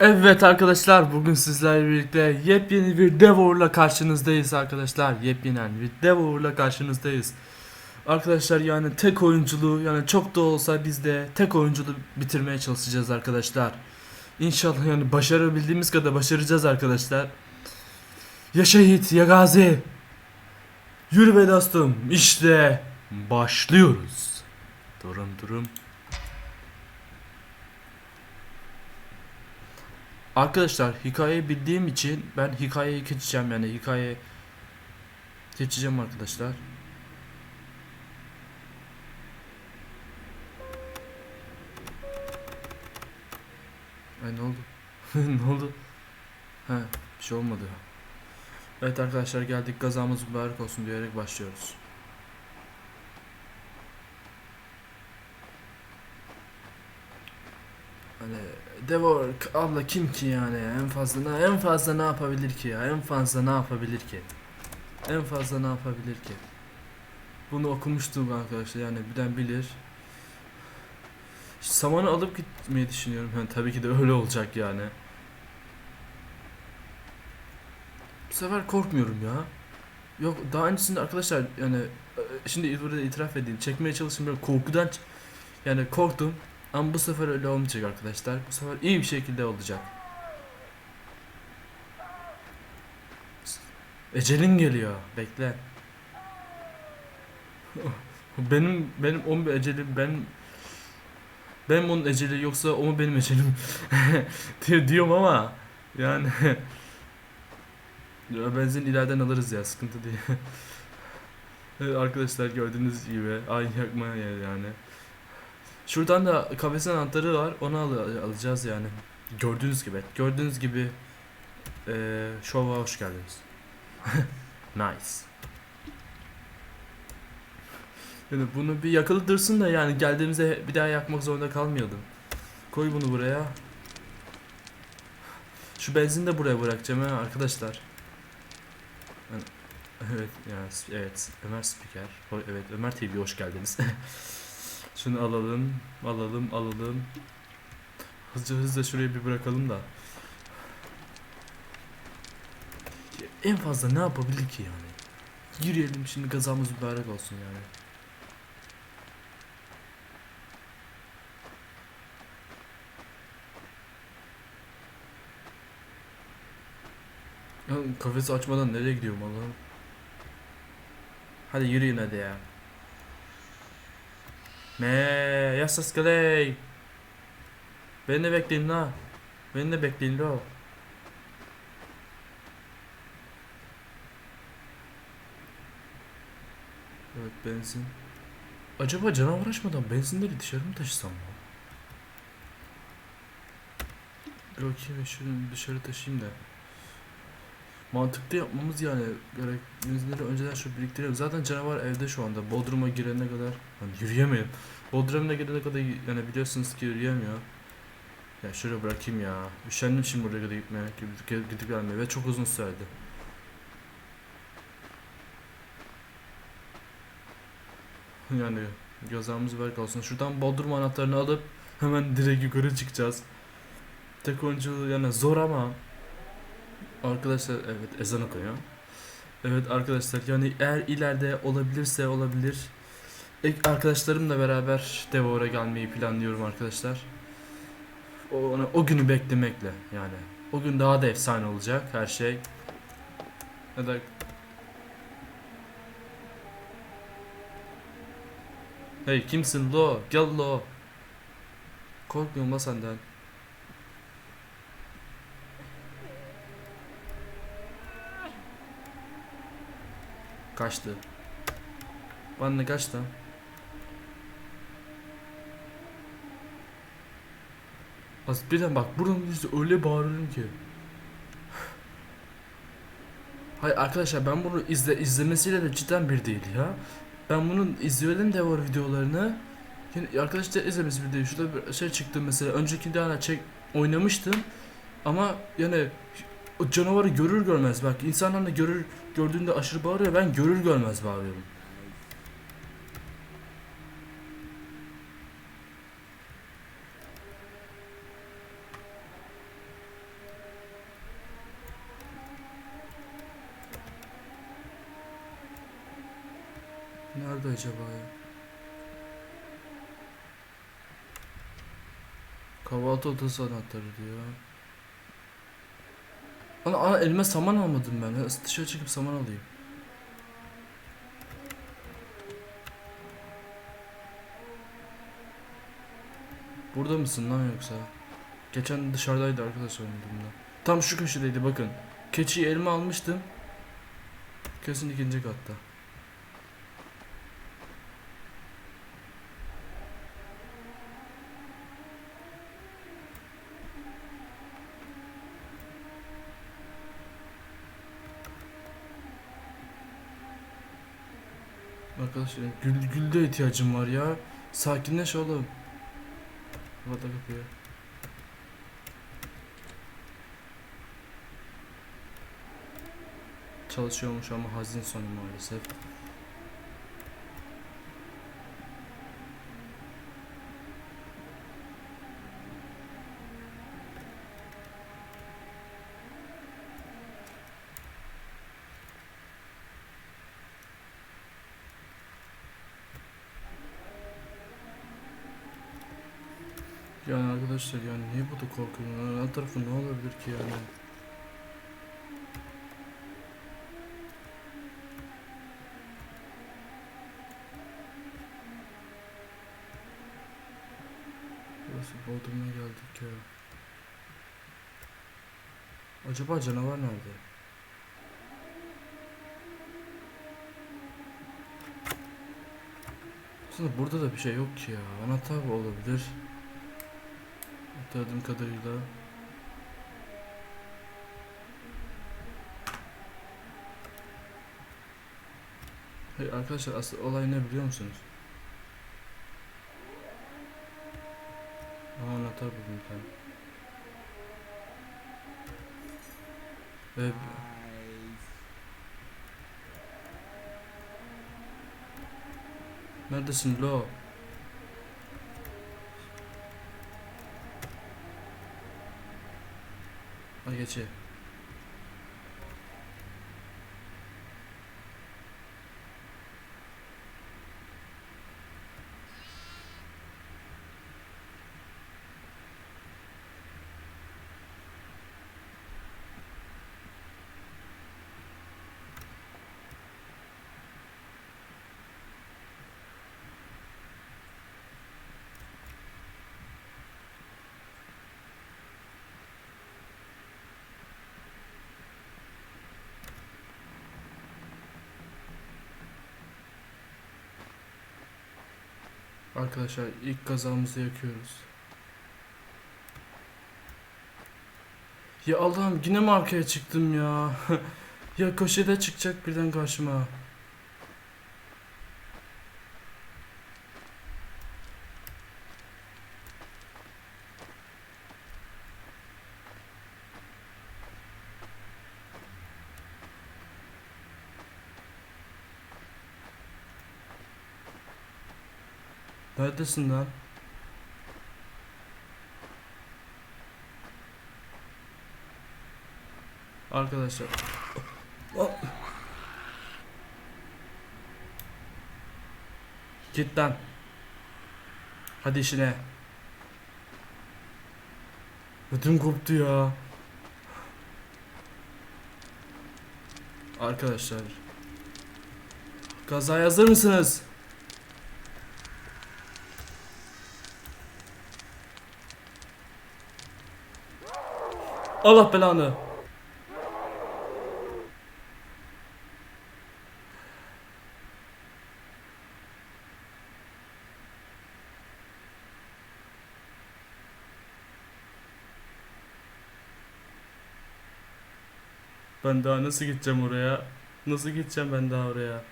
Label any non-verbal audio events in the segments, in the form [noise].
Evet arkadaşlar bugün sizlerle birlikte yepyeni bir Devour'la karşınızdayız arkadaşlar. Yepyeni bir Devour'la karşınızdayız. Arkadaşlar yani tek oyunculuğu yani çok da olsa biz de tek oyunculuğu bitirmeye çalışacağız arkadaşlar. İnşallah yani başarabildiğimiz kadar başaracağız arkadaşlar. Ya şehit ya gazi. Yürü be dostum işte başlıyoruz. Durum durum. Arkadaşlar hikayeyi bildiğim için ben hikayeyi geçeceğim yani hikaye geçeceğim arkadaşlar. Ay ne oldu? [laughs] ne oldu? He bir şey olmadı. Evet arkadaşlar geldik gazamız mübarek olsun diyerek başlıyoruz. Hani Devor abla kim ki yani? En fazla en fazla ne yapabilir ki ya? En fazla ne yapabilir ki? En fazla ne yapabilir ki? Bunu okumuştum arkadaşlar yani bilen bilir. İşte samanı alıp gitmeyi düşünüyorum. Yani tabii ki de öyle olacak yani. Bu sefer korkmuyorum ya. Yok daha öncesinde arkadaşlar yani e, şimdi burada itiraf edeyim. Çekmeye çalıştım böyle korkudan yani korktum ama bu sefer öyle olmayacak arkadaşlar. Bu sefer iyi bir şekilde olacak. Ecelin geliyor. Bekle. [laughs] Benim benim onun bir ecelim ben ben onun eceli yoksa o mu benim ecelim [laughs] diye diyorum ama yani ya [laughs] benzin ileriden alırız ya sıkıntı değil. evet arkadaşlar gördüğünüz gibi aynı yakma yani. Şuradan da kafesin anahtarı var. Onu al- alacağız yani. Gördüğünüz gibi. Gördüğünüz gibi eee şova hoş geldiniz. [laughs] nice. Yani bunu bir dursun da yani geldiğimizde bir daha yakmak zorunda kalmayalım. Koy bunu buraya. Şu benzini de buraya bırakacağım ha arkadaşlar. [laughs] Evet yani evet Ömer Spiker. Evet Ömer TV hoş geldiniz. [laughs] Şunu alalım, alalım, alalım. Hızlıca hızlıca şuraya bir bırakalım da. En fazla ne yapabilir ki yani? Yürüyelim şimdi gazamız mübarek olsun yani. Ya kafesi açmadan nereye gidiyorum Allah'ım? Hadi yürüyün hadi ya. Me yasas kaley. Beni de bekleyin la. Beni de bekleyin la. Evet benzin. Acaba canavar açmadan benzinleri dışarı mı taşısam mı? Bakayım şunu dışarı taşıyayım da. Mantıklı yapmamız yani gerek benzinleri önceden şu biriktirelim. Zaten canavar evde şu anda. Bodrum'a girene kadar hani yürüyemiyorum. Bodrum'a girene kadar yani biliyorsunuz ki yürüyemiyor. Ya şöyle bırakayım ya. Üşendim şimdi buraya kadar gitmeye. Gidip, gidip gelmeye ve çok uzun sürdü. [laughs] Yani gözlerimiz berk olsun. Şuradan Bodrum anahtarını alıp hemen direkt yukarı çıkacağız. Tek oyuncu yani zor ama Arkadaşlar evet ezan okuyor. Evet arkadaşlar yani eğer ileride olabilirse olabilir. Ek arkadaşlarımla beraber Devour'a gelmeyi planlıyorum arkadaşlar. O, ona- o günü beklemekle yani. O gün daha da efsane olacak her şey. Ya da Hey kimsin lo? Gel lo. Korkmuyorum la senden. Kaçtı. Bana kaçtı? Az birden bak buradan işte öyle bağırıyorum ki. Hayır arkadaşlar ben bunu izle izlemesiyle de cidden bir değil ya. Ben bunun izleyelim de var videolarını. Yani arkadaşlar izlemesi bir değil. Şurada bir şey çıktı mesela. Öncekinde hala çek oynamıştım. Ama yani canavarı görür görmez bak insanlar da görür gördüğünde aşırı bağırıyor ben görür görmez bağırıyorum. Nerede acaba ya? Kahvaltı odası anahtarı diyor. Ana, ana elime saman almadım ben. Dışarı çıkıp saman alayım. Burada mısın lan yoksa? Geçen dışarıdaydı arkadaş oynadığımda. Tam şu köşedeydi bakın. Keçiyi elime almıştım. Kesin ikinci katta. Arkadaşlar gül, gülde ihtiyacım var ya. Sakinleş oğlum. Kapat kapıyı. Çalışıyormuş ama hazin sonu maalesef. Yani arkadaşlar yani niye bu da korkuyorum? Alt tarafı ne olabilir ki yani? Burası Bodrum'a geldik ya. Acaba canavar nerede? Aslında burada da bir şey yok ki ya. Anahtar olabilir. Hatırladığım kadarıyla. Hey arkadaşlar asıl olay ne biliyor musunuz? Buldum bir tane. Ve neredesin lo? Ha geçe. Arkadaşlar ilk kazamızı yakıyoruz. Ya Allah'ım yine mi arkaya çıktım ya? [laughs] ya köşede çıkacak birden karşıma. Neredesin lan? Arkadaşlar. Oh. Git lan. Hadi işine. Ödüm koptu ya. Arkadaşlar. Gaza hazır mısınız? Allah belanı. Ben daha nasıl gideceğim oraya? Nasıl gideceğim ben daha oraya?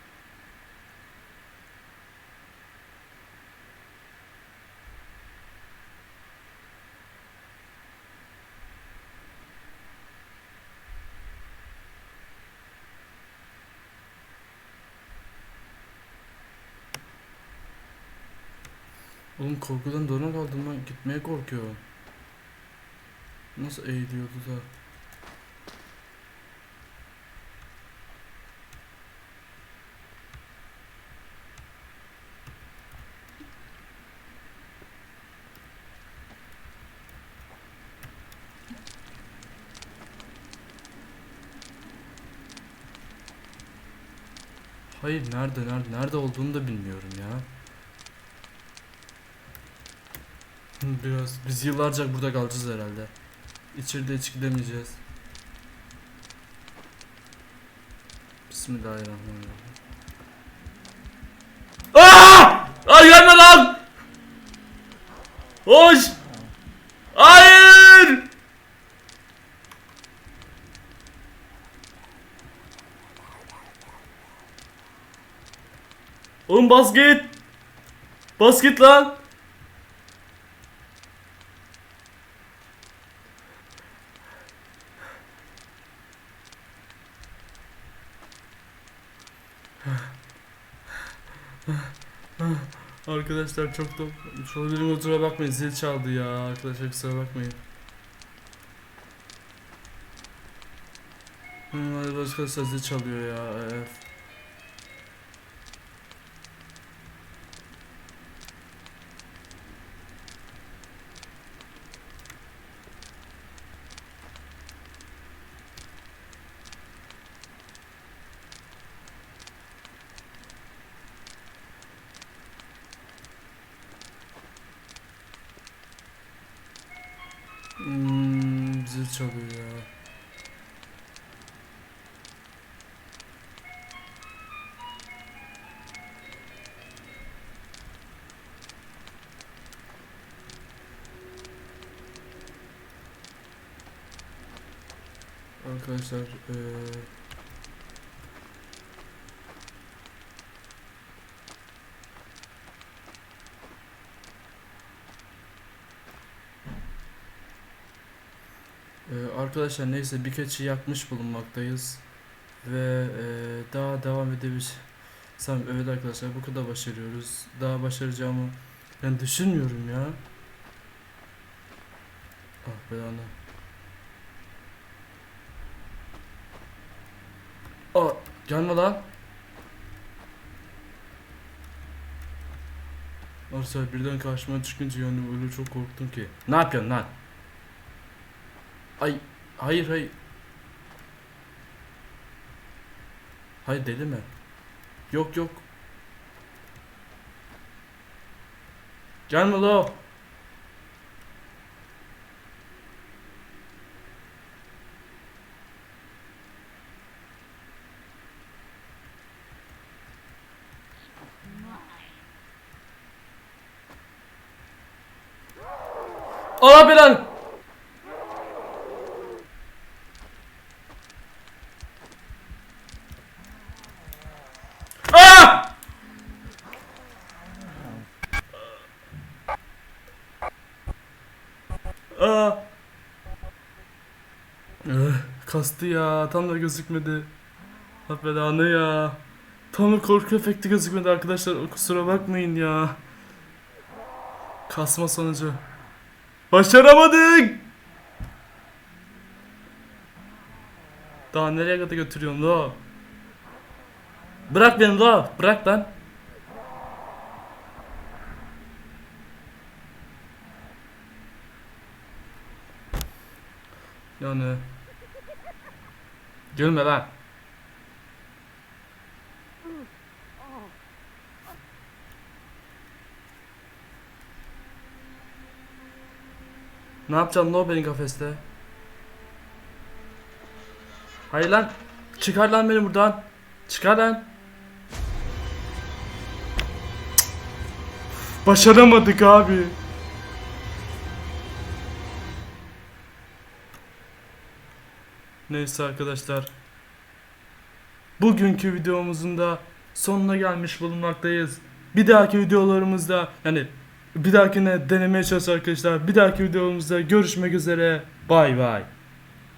Oğlum korkudan dona kaldım. Gitmeye korkuyor. Nasıl eğiliyordu da. Hayır nerede nerede nerede olduğunu da bilmiyorum ya. Biraz biz yıllarca burada kalacağız herhalde. İçeride hiç gidemeyeceğiz. Bismillahirrahmanirrahim. Aa! Ay gelme lan! Hoş! Hayır! Oğlum bas git! Bas git lan! Arkadaşlar çok da şöyle benim kusura bakmayın zil çaldı ya arkadaşlar kusura bakmayın. Hmm, arkadaşlar zil çalıyor ya. Evet. Hmm, zil çalıyor ya. Arkadaşlar eee Ee, arkadaşlar neyse bir keçi yakmış bulunmaktayız ve e, daha devam edebilir. Tamam evet arkadaşlar bu kadar başarıyoruz. Daha başaracağımı ben düşünmüyorum ya. Ah belanı. Aa gelme lan. Arkadaşlar birden karşıma çıkınca yani öyle çok korktum ki. Ne yapıyorsun lan? Ay hayır hayır. Hayır deli mi? Yok yok. Gelme la. Allah belanı. Ah! Aa. Eh, Kastı ya. Tam da gözükmedi. Ha belanı ya. Tam da korku efekti gözükmedi arkadaşlar. Kusura bakmayın ya. Kasma sonucu. Başaramadık. Daha nereye kadar götürüyorsun lo? Bırak beni lo. Bırak lan. Yani Gülme lan. Ne yapacaksın lo beni kafeste? Hayır lan. Çıkar lan beni buradan. Çıkar lan. Başaramadık abi. Neyse arkadaşlar. Bugünkü videomuzun da sonuna gelmiş bulunmaktayız. Bir dahaki videolarımızda yani bir dahakine denemeye çalışacağız arkadaşlar. Bir dahaki videomuzda görüşmek üzere. Bay bay.